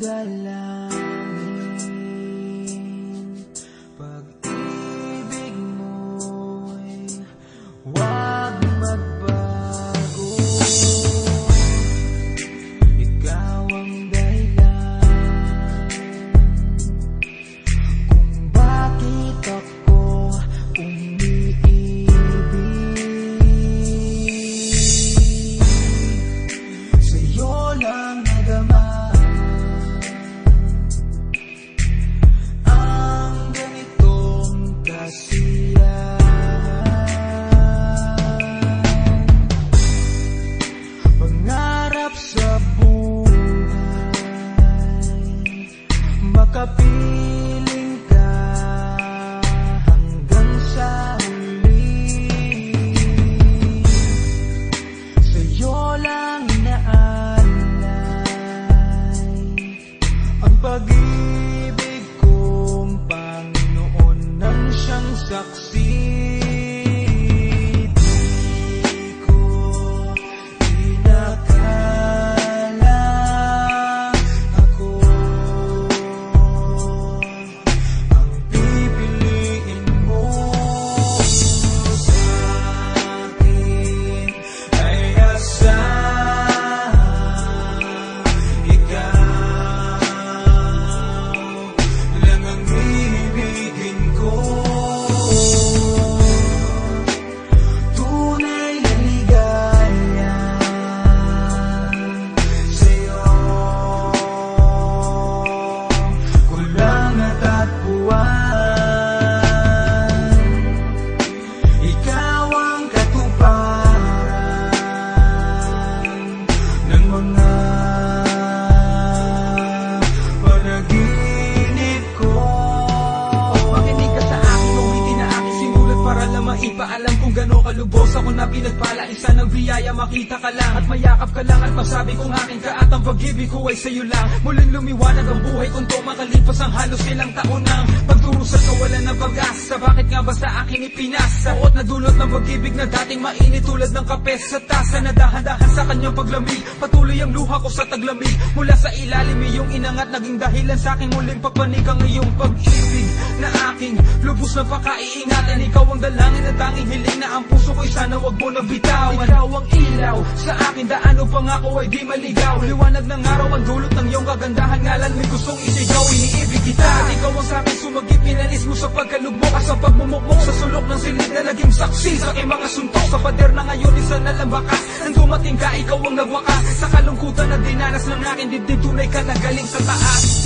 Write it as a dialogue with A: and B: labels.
A: dalangin saksi
B: para lang maipaalam kung gano'n kalubos ako na pinagpala. Isa ng biyaya, makita ka lang. At mayakap ka lang At masabi kong akin ka at ang pag-ibig ko ay sa'yo lang. Muling lumiwanag ang buhay kung to makalipas ang halos ilang taon ng Pagdurusa kawalan ng pag-asa. Bakit nga ba sa akin ipinasa? Buot na dulot ng pag-ibig na dating mainit tulad ng kape sa tasa Na dahan-dahan sa kanyang paglamig. Patuloy ang luha ko sa taglamig. Mula sa ilalim iyong inangat Naging dahilan sa aking muling pagpanig ang iyong pag-ibig. Na aking lubos na pakaiingatan Ikaw ang dalangin na tanging hiling na ang puso ko'y sana wag mo na bitawan. Ikaw ang ilaw. Sa akin daan upang ako ay di maligaw. Liwanag ng araw ang dulot ng iyong kagandahan. Ngalan may gustong isigaw, iniibig kita. At ikaw ang sa akin sumagip, pinalis mo sa pagkalugmok At sa pagmumukmok. Sa sulok ng silid na naging saksi Sa aking mga suntok. Sa pader na ngayon isa na lang bakas. Nang dumating ka, ikaw ang nagwakas Sa kalungkutan na dinanas ng aking dibdib Tunay ka na galing sa taas